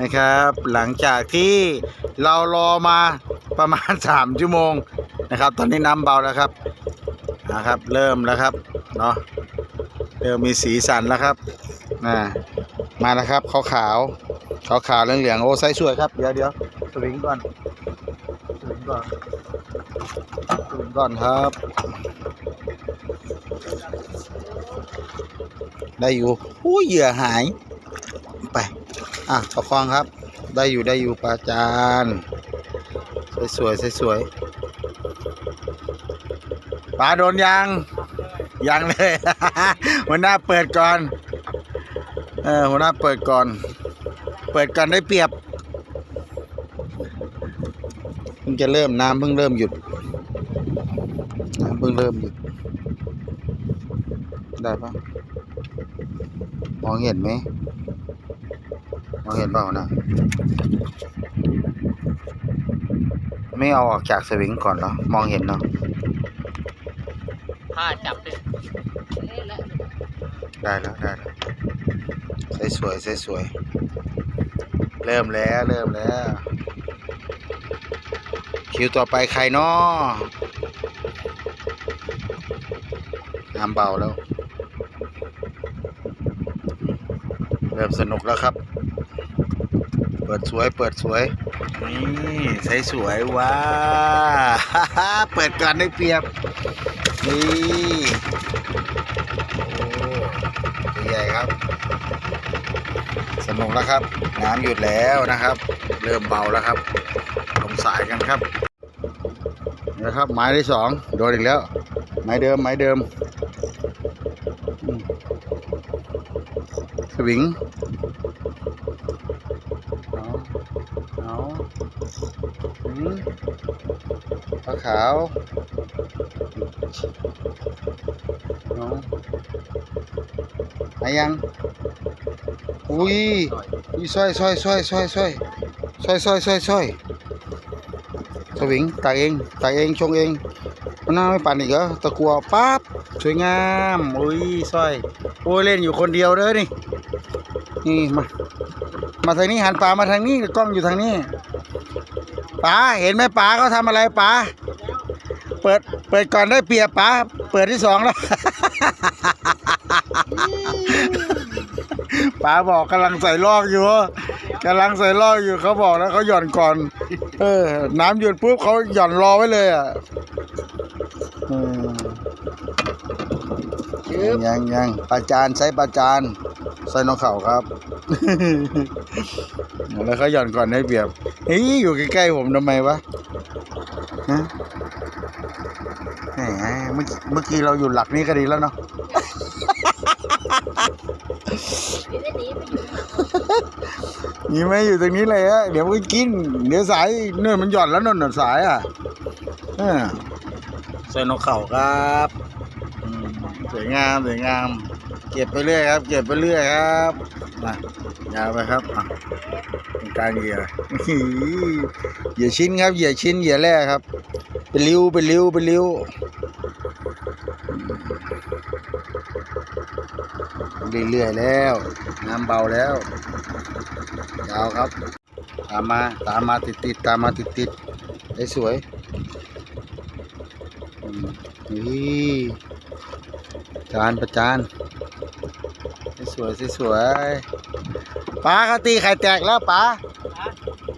นะครับ หลังจากที่เรารอมาประมาณ 3 ชั่วโมงนะครับ ตอนนี้น้ำเบาแล้วครับนะครับ เริ่มแล้วครับเนาะเริ่มมีสีสันแล้วครับนะมาแล้วครับขาวขาวขาวขาวๆเหลืองโอ้ไซส์สวยครับเดี๋ยวเดี๋ยวสวิงก่อนสวิงก่อนสวิงก่อนครับได้อยู่อู้เหยื่อหาย อะประคองครับ ได้อยู่ได้อยู่ปลาจานสวยสวยสวยๆปลาโดนยังยังเลยหัวหน้าเปิดก่อน เออหัวหน้าเปิดก่อน เปิดก่อนได้เปรียบเพิ่งจะเริ่มน้ำเพิ่งเริ่มหยุดน้ำเพิ่งเริ่มหยุด ได้ปะมองเห็นไหม มองเห็นเปล่านะ ไม่เอาออกจากสวิงก่อนเหรอ มองเห็นเนาะถ้าจับเลยนี่แหละได้แล้วได้แล้วใส่สวยใส่สวย เริ่มแล้วเริ่มแล้ว คิวต่อไปใครเนาะน้ำเบาแล้ว เริ่มสนุกแล้วครับ เปิดสวย เปิดสวย นี่ใส่สวยว้าเปิดก่อนได้เปรียบ นี่โอ้ใหญ่ครับ สนุกแล้วครับ น้ำหยุดแล้วนะครับ เริ่มเบาแล้วครับลงสายกันครับนะครับไม้ที่สองโดนอีกแล้ว ไม้เดิมไม้เดิมอืมสวิงเอาเอาอืมปลา ขาวเอามายัง อุ้ยอุ้ยซอยซอยซอยซอยซอยซอยซอยซอยซอยสวิงตักเองตักเองชงเองมันน่าไม่ปั่นอีกเหรอตะกัวปั๊บสวยงามอุ้ยซอยโอ้ยเล่นอยู่คนเดียวเด้อนี่นี่มามาทางนี้หันปลามาทางนี้กล้องอยู่ทางนี้ป๋าเห็นไหมป๋าเขาทำอะไรป๋า เปิด เปิดก่อนได้เปรียบป๋าเปิดที่สองแล้วป๋าบอกกำลังใส่ลอกอยู่กำลังใส่ลอกอยู่เขาบอกแล้วเขาหย่อนก่อน เออ น้ำหยุดปุ๊บเขาหย่อนรอไว้เลยอะอืมยังยังปลาจานใช้ปลาจานใส่นกเขาครับ แล้วเขาหย่อนก่อนให้เปรียบเฮ้ยอยู่ใกล้ๆผมทำไมวะ ฮะแหมเมื่อกี้เมื่อกี้เราอยู่หลักนี้ก็ดีแล้วเนาะนี่ได้หนีไปอยู่นี่ไม่อยู่ตรงนี้เลยอะเดี๋ยวมันกิน เดี๋ยวสายเนื่อมันหย่อนแล้วนนน่ะสายอะเออใส่นกเข่าครับอืมสวยงามสวยงาม เก็บไปเรื่อยครับ เก็บไปเรื่อยครับมายาวไปครับอะตรง กลางเหยื่อเหยื่อชิ้นครับเหยื่อชิ้นเหยื่อแรกครับ เป็นริ้วเป็นริ้วเป็นริ้วเรื่อยๆแล้วน้ำเบาแล้วยาวครับ ตามมาตามมาติดติดๆตามมาติดติดๆได้สวยนี่จานประจานสวยสวยปลาเขาตีไข่แตกแล้วปลา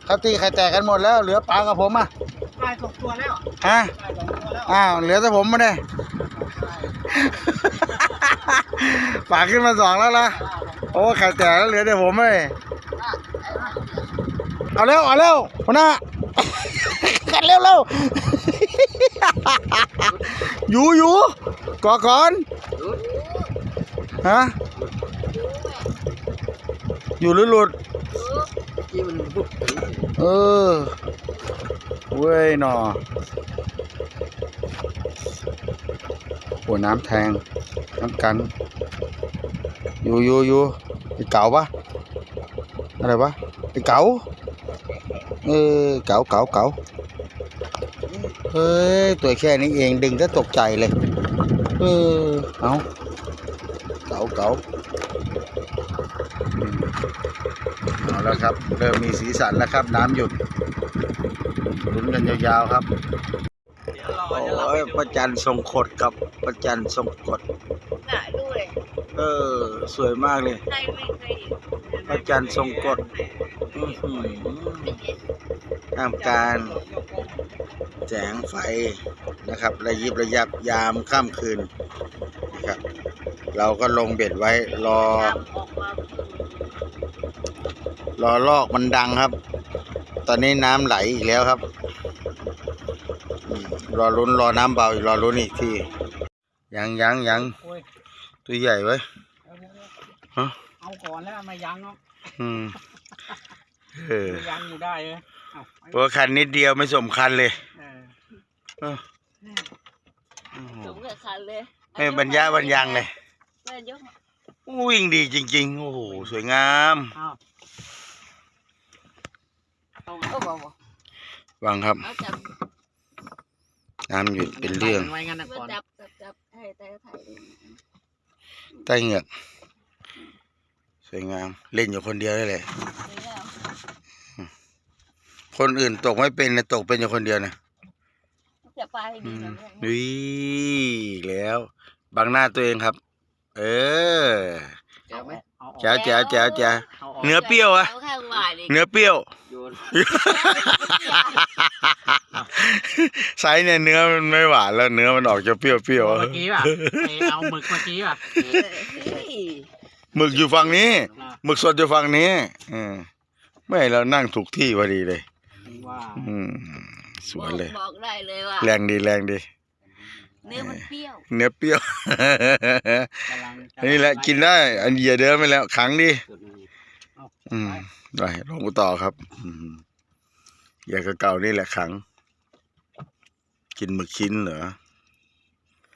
เขาตีไข่แตกกันหมดแล้วเหลือปลากับผมอะตายสองตัวแล้วฮะตายสองตัวแล้วอ้าวเหลือแต่ผมมาเนี่ย ปลาขึ้นมาสองแล้วล่ะโอ้ไข่แตกแล้วเหลือแต่ผมเลยเอาเร็วเอาเร็วหัวหน้า กันเร็วเร็วอยู่อยู่ก่อก่อนฮะอยู่หรือหลุด ที่มันบุกเออเว้ยหนอโอ้น้ำแทงน้ำกัน อยู่อยู่อยู่ไอเก๋าปะอะไรวะไอเก๋าเออเก๋าเก๋าเก๋าเฮ้ยตัวแค่นี้เองดึงก็ตกใจเลย เออเอาเก๋าาเก๋าอืมเอา แล้วครับ เริ่มมีสีสันแล้วครับ น้ำหยุดลุ้นกันยาวๆครับเดี๋ยวรอจะหลับโอ้ยพระจันทร์ทรงกฎครับพระจันทร์ทรงกฎน่ะดูเลยเออ สวยมากเลย ใครไม่เคยเห็นพระจันทร์ทรงกฎอื้อหือไม่เห็นท่ามกลารแสงไฟนะครับ ระยิบระยับยามค่ำคืนนะครับ เราก็ลงเบ็ดไว้รอ ตามออกมา รอลอกมันดังครับ ตอนนี้น้ำไหลอีกแล้วครับอืมรอลุ้นรอน้ำเบาอีกรอลุ้นอีกทียังยังยังโอ้ยตัวใหญ่ไว้ยเอาเดี๋ยวๆฮะเอาก่อนแล้วมายังเนาะอืมเออยังอยู่ได้เลยเอาเพราะว่าคันนิดเดียวไม่สมคันเลยเออเออโอ้โหสมกับคันเลยไม่บรรยะบรรยังเลยแม่ยกวิ่งดีจริง ๆ โอ้โห สวยงาม เอาเอาโอ้โหวังครับ เอาจับน้ำหยุดเป็นเรื่องไว้งั้นนะก่อนจับจับจับให้แต่ถ่ายรูปใต้เหงือกสวยงาม เล่นอยู่คนเดียวได้เลยสวยงามคนอื่นตกไม่เป็นนะตกเป็นอยู่คนเดียวนะจะไปให้อืดีมหน่อยวิอีกแล้วบังหน้าตัวเองครับ เออเดี๋ยวไหมเอาออกแจ๋วแจ๋วแจ๋วแจ๋ว เอาออกเนื้อเปรี้ยวอะเอาข้างหวานอีกเนื้อเปรี้ยวโย นไซส์เนี่ยเนื้อมันไม่หวานแล้วเนื้อมันออกจะเปรี้ยวเปรี้ยวเมื่อกี้ป่ะไอเอาหมึกเมื่อกี้ป่ะเฮ้ยหมึกอยู่ฝั่งนี้อะหมึกสดอยู่ฝั่งนี้อืมไม่เรานั่งถูกที่พอดีเลยว่าอืมสวยเลยบอกได้เลยว่าแรงดีแรงดีเนื้อมันเปรี้ยวเนื้อเปรี้ยวกำลังอันนี้แหละกินได้ อันเหยียเดินไปแล้วขังดิเอาอืมไปไปลงต่อครับอืมเหยียเก่าๆนี่แหละขัง กินหมึกชิ้นเหรอ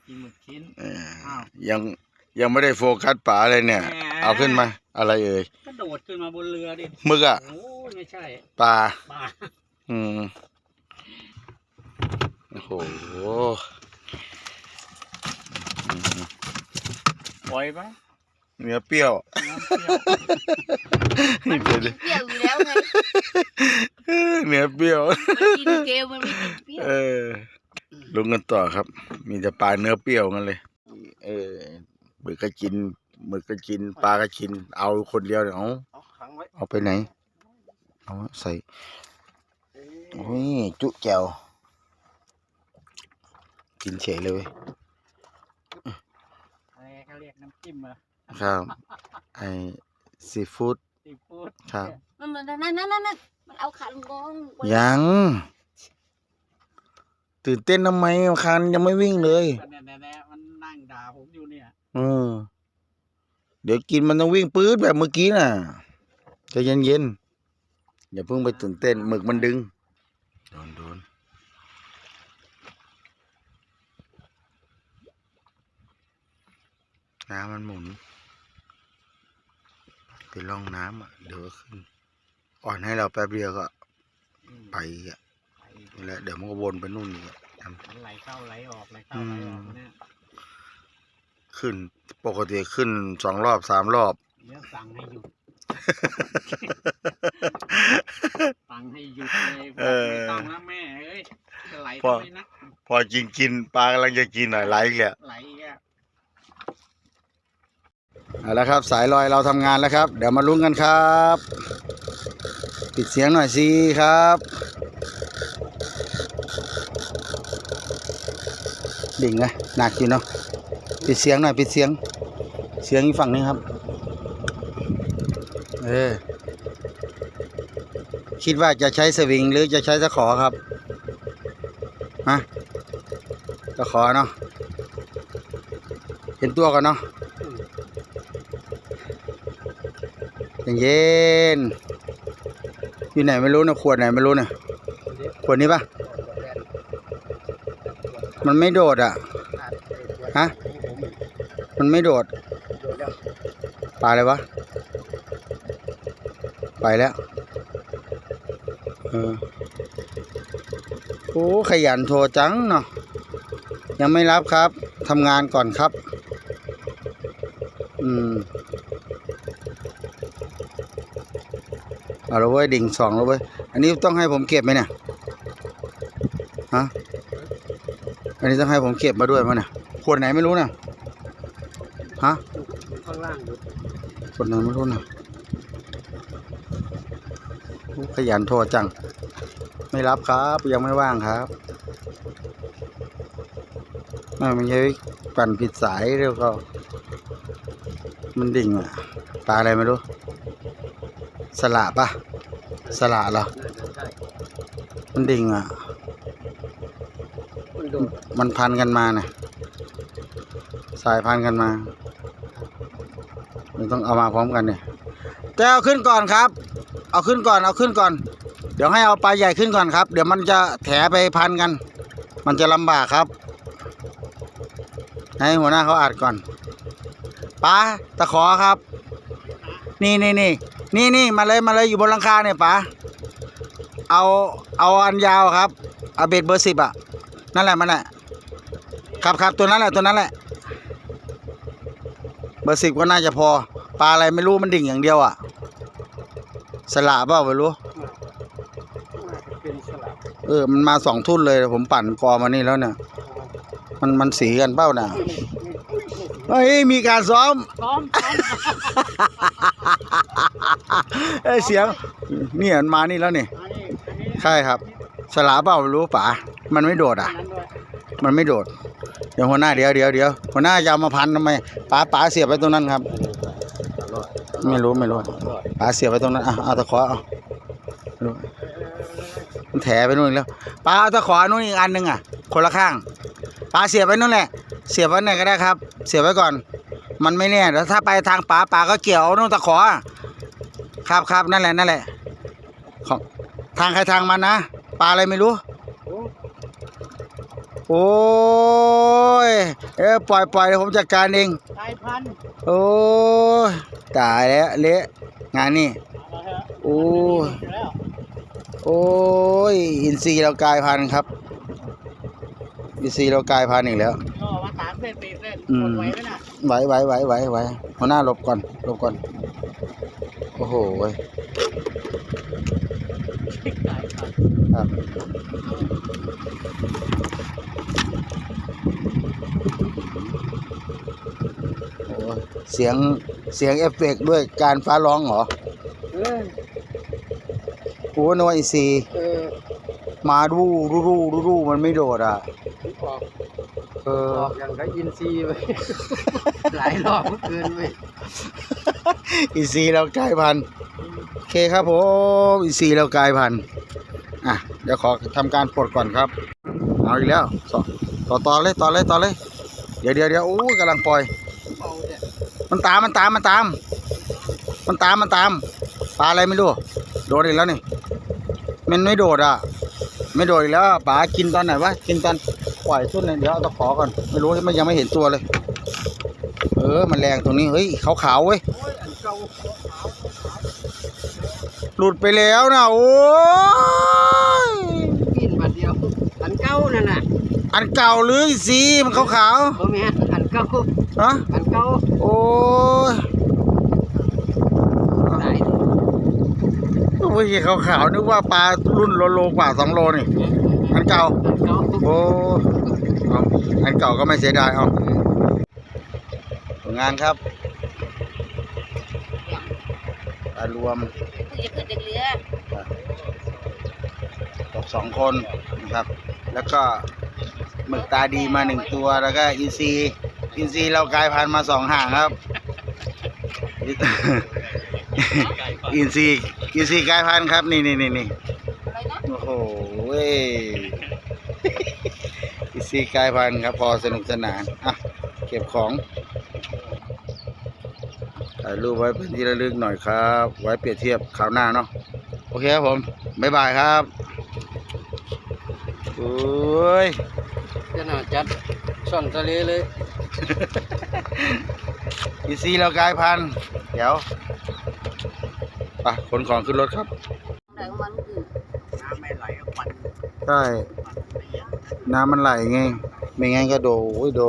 กินหมึกชิ้นเอออ้าวยังยังไม่ได้โฟกัสป๋าเลยเนี่ยแหมเอาขึ้นมา อะไรเอ่ยกระโดดขึ้นมาบนเรือดิหมึกอะโอ้ยไม่ใช่ปลาปลาอืมโอ้โหอืมปล่อยไป เนื้อเปรี้ยวน้ำเปรี้ยวมันไม่กินเปรี้ยวอยู่แล้วไงเนื้อเปรี้ยวมันกินเกลมันไม่กินเปรี้ยวเออลุงกันต่อครับ มีแต่ปลาเนื้อเปรี้ยวกันเลย เออหมึกก็กินหมึกก็กินปลาก็กิน เอาคนเดียวเนี่ยเอาเอาขังไว้เอาไปไหน เอาใส่โอ้ยจุแจวกินเฉยเลยเว้ยอะไรเขาเรียกน้ำจิ้มเหรอ ครับ ไอซีฟู้ดซีฟู้ดครับนั่นนั่นนั่นนั่นนั่นมันเอาขันกองไว้ยัง ตื่นเต้นทำไมคันยังไม่วิ่งเลยก็เนี่ยเนี่ยมันนั่งด่าผมอยู่เนี่ยเออเดี๋ยวกินมันต้องวิ่งปื๊ดแบบเมื่อกี้น่ะใจเย็นๆอย่าเพิ่งไปตื่นเต้นหมึกมันดึงโดนโดนน้ำมันหมุน ไปล่องน้ำอะเดี๋ยวก็ขึ้น อ่อนให้เราแป๊บเดียวก็อืมไปอีกอะไปนี่แหละเดี๋ยวมันก็วนไปนู่นอีกอะทมันไหลเข้าไหลออกไหลเข้าไหลออกเนี่ยำขึ้นปกติขึ้นสองรอบสามรอบเดี๋ยวสั่งให้หยุดสั่งให้หยุดเลยบอกเออไม่ต้องนะแม่เอ้ยจะไหลพอทำไมนะพอกินกินปลากำลังจะกินหน่อยไหลอีกแล้วไหลอีกอะ เอาละครับ สายลอยเราทำงานแล้วครับ เดี๋ยวมาลุ้นกันครับ ปิดเสียงหน่อยสิครับ ดิ่งนะหนักอยู่เนาะปิดเสียงหน่อยปิดเสียง เสียงฝั่งนี้ครับ เออคิดว่าจะใช้สวิงหรือจะใช้ตะขอครับฮะตะขอเนาะเห็นตัวกันเนาะ เย็นๆอยู่ไหนไม่รู้นะขวดไหนไม่รู้นะขวดนี้ปะมันไม่โดดอะฮะมันไม่โดดปลาอะไรวะไปแล้วออโอ้ขยันโทรจังเนาะยังไม่รับครับทำงานก่อนครับ อืม เอาละเว้ยดิ่งสองแล้วเว้ย อันนี้ต้องให้ผมเก็บไหมเนี่ย ฮะ อันนี้ต้องให้ผมเก็บมาด้วยมั้ยเนี่ย ขวดไหนไม่รู้เนี่ยฮะ ข้างล่างดูขวดไหนไม่รู้เนี่ยขยันโทรจัง ไม่รับครับ ยังไม่ว่างครับไม่ไม่ใช่ปั่นผิดสายเรียวก็ มันดิ่งอะปลาอะไรไม่รู้ สละปะสละเหรอน่าจะใช่มันดิ่งอะ มันโดดมันพันกันมาน่ะ สายพันกันมา มันต้องเอามาพร้อมกันเนี่ยแต่เอาขึ้นก่อนครับ เอาขึ้นก่อน เอาขึ้นก่อน เดี๋ยวให้เอาปลาใหญ่ขึ้นก่อนครับ เดี๋ยวมันจะแถไปพันกัน มันจะลำบากครับ ให้หัวหน้าเขาอัดก่อนปลาตะขอครับ นี่นี่นี่ นี่นี่มาเลยมาเลยอยู่บนหลังคาเนี่ยปลาเอาเอาอันยาวครับเอาเบ็ดเบอร์สิบอะนั่นแหละมันแหละครับครับตัวนั้นแหละตัวนั้นแหละ เบอร์สิบก็น่าจะพอปลาอะไรไม่รู้มันดิ่งอย่างเดียวอะ สละเปล่าไม่รู้เออมันมาสองทุ่นเลยผมปั่นกอมานี่แล้วเนี่ยมันมันสีกันเป้าน่ะเฮ้ยมีการซ้อมพร้อมพร้อม เอ้ยเสียงนี่มันมานี่แล้วนี่ ใช่ครับ สลาเปล่ารู้ป๋ามันไม่โดดอะ มันไม่โดด เดี๋ยวหัวหน้าเดี๋ยวเดี๋ยวเดี๋ยวหัวหน้าจะเอามาพันทำไมป๋าป๋าเสียบไว้ตรงนั้นครับ ไม่รู้ไม่รู้ป๋าเสียบไว้ตรงนั้นอะเอาตะขอเอาม่รู้มันแถไปนู่นอีกแล้วป๋าเอาตะขอนู่นอีกอันหนึ่งอะ คนละข้างป๋าเสียบไว้นู่นแหละ เสียบไว้ไหนก็ได้ครับ เสียบไว้ก่อน มันไม่แน่เดี๋ยวถ้าไปทางป๋าป๋าก็เกี่ยวเอานู่นตะขออะครับครับนั่นแหละนั่นแหละของทางใครทางมันนะปลาอะไรไม่รู้โอ้โอ้ยเออปล่อยปล่อยเดี๋ยวผมจัดการเอง สายพันธุ์โอ้ยตายแล้วเละงานนี่เอาละฮะโอ้ยอยู่แล้วโอ้ย อินทรีย์เรากลายพันธุ์ครับ อินทรีย์เรากลายพันธุ์อีกแล้วก็มาสามเส้นสี่เส้นอืมคนไหวไหมน่ะไหวไหวไหวไหวไหวหัวหน้าหลบก่อนหลบก่อน โอ้โหเว้ยสายพันธุ์ครับโอ้ยเสียงเสียงเอฟเฟกต์ด้วยการฟ้าร้องเหรอเออโอ้นกวาอินทรีเออ มาดูดูดูดูดูมันไม่โดดอะออกเออออกอย่างกับอินซีย์ไปหลายรอบเมื่อคืนไปอินทรีเรากลายพันธุ์โอเคครับผมอินทรีเรากลายพันธุ์อะเดี๋ยวขอทำการปลดก่อนครับ เอาอีกแล้วต่อต่อต่อเลยต่อเลยต่อเลย เดี๋ยวเดี๋ยวเดี๋ยวโอ้ยกำลังปล่อยเอาเนี่ยมันตามมันตามมันตาม มันตามมันตามปลาอะไรไม่รู้โดดอีกแล้วนี่มันไม่โดดอะ ไม่โดดอีกแล้วอะปลากินตอนไหนวะกินตอนปล่อยทุ่นเลยเดี๋ยวเอาตะขอก่อนไม่รู้มันยังไม่เห็นตัวเลย เออมันแรงตรงนี้เฮ้ยขาวขาวๆเว้ยโอ้ยอันเก่าขาวหลุดไปแล้วนะโอ้ยกินบัดเดียวอันเก่านั่นน่ะอันเก่าหรือสีมันขาวขาวบ่แม่นอันเก่าๆฮะอันเก่าโอ้ย หลาย โอ้ยขาวขาวๆนึกว่าปลารุ่นโลโลกว่าสองโลนี่อันเก่าอันเก่าโอ้เอาอันเก่าก็ไม่เสียดายเอาผลงานครับปลารวมคือจะขึ้นจากเรือตกสองคนนะครับ แล้วก็หมึกตาดีมาหนึ่งตัวแล้วก็อินซีย์อินซีย์เรากลายพันธุ์มาสองห่างครับ อินซีย์อินซีย์กลายพันธุ์ครับนี่นี่นี่นี่อะไรนะโอ้โหเว้ยอินซีย์กลายพันธุ์ครับ พอสนุกสนานอะเก็บของถ่ายรูปไว้เป็นที่ระลึกหน่อยครับ ไว้เปรียบเทียบคราวหน้าเนาะโอเคครับผมบ๊ายบายครับโอ้ยจะน่าจัดช่อนทะเลเลยอีซีเรากลายพันธุ์เดี๋ยว ไปขนของขึ้นรถครับไหนของมันคือน้ำไม่ไหลควันใช่น้ำมันไหลไง ไม่งั้นก็โดโอ้ยโด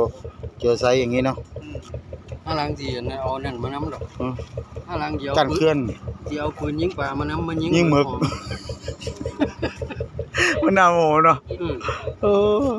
เจอไซส์อย่างนี้เนาะอะาลังสินะเอานั่นมานำดอกเออถ้าลังสิเอาการเคลื่อนสิเอาปืนยิงปลามานำมันยิงยิงหมึกมันน่าโมโหเนาะอืมเออ